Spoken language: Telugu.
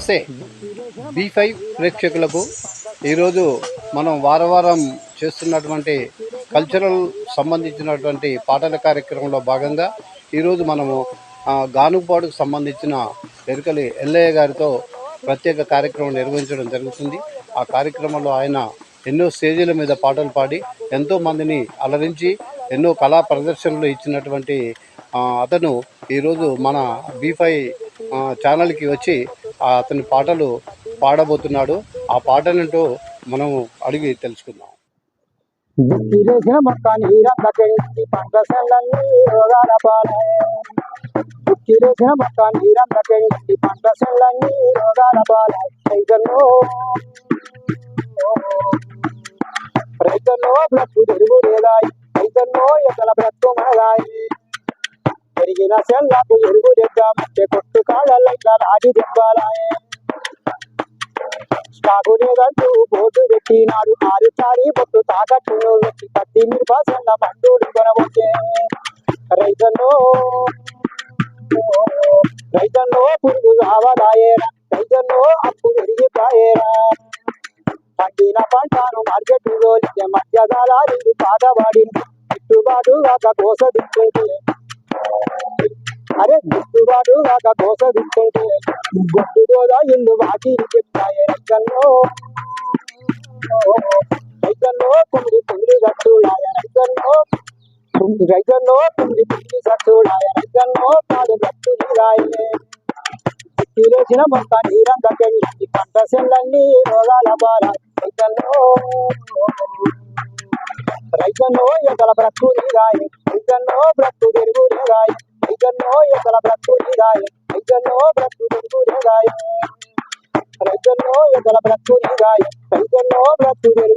నమస్తే. బీ ఫైవ్ ప్రేక్షకులకు ఈరోజు మనం వారం వారం చేస్తున్నటువంటి కల్చరల్ సంబంధించినటువంటి పాటల కార్యక్రమంలో భాగంగా ఈరోజు మనము గానుపాడుకు సంబంధించిన ఎరుకలి ఎల్లయ్య గారితో ప్రత్యేక కార్యక్రమం నిర్వహించడం జరుగుతుంది. ఆ కార్యక్రమంలో ఆయన ఎన్నో స్టేజీల మీద పాటలు పాడి ఎంతో మందిని అలరించి ఎన్నో కళా ప్రదర్శనలు ఇచ్చినటువంటి అతను ఈరోజు మన బీఫై ఛానల్కి వచ్చి అతని పాటలు పాడబోతున్నాడు. ఆ పాటనంటూ మనం అడిగి తెలుసుకుందాం. బుక్కిలేసిన మొక్క నీరందకెళ్ళి పంట సెల్లన్నీ రోగాల పాలాయే బుక్కిలేసిన మొక్క నీరందకెళ్ళి పంట సెల్లన్నీ రోగాల పాలే. రైతన్నో రైతన్నో బ్రతుకు తెరుగు లేదాయి. రైతన్నో ఎక్కడ బ్రతుకు మనదాయి పెరిగిన సెల్లకు ఎరుగు తెద్దామంటే కొట్టు కాళ్ళ నాటి దెబ్బాలాయే. స్టాకు లేదంటూ బోటు పెట్టినాడు ఆరు చారి బొట్టు తాకట్టు వచ్చి కట్టి నిర్భాసన్న మండూడి కొనవచ్చే రైతన్నో రైతన్నో పురుగు కావదాయేరా రైతన్నో అప్పు పెరిగిపోయేరా. పండిన పంటను మార్కెట్ లోలితే మధ్యగాలి పాతబడి గిట్టుబాటు కాక కోస దిక్కుంటే అరే గుడ్డువాడు కాక కోస దిక్కుంటే గొడ్డు గోదా ఇల్లు వాకి చెప్తాయి రంగంలో రైతన్నో కుమిడి కుమిడి గట్టులాయ రైతన్నో. కుమిడి రైతన్నో కుమిడి కుమిడి సట్టులాయ రైతన్నో. పాడు గట్టు నీరాయే తీరేసిన మొక్క నీరందకెళ్ళి పంట సెల్లన్నీ రోగాల బాల రైతన్నో. రైతన్నో ఎగల బ్రతుకు నీరాయే రైతన్నో బ్రతుకు రైతన్నో బ్రతుకు తెరుగు నీరాయే రైతన్నో ఎకల బ్రతుకు నీరాయే రైతన్నో బ్రతుకు తెరుగు నీరాయే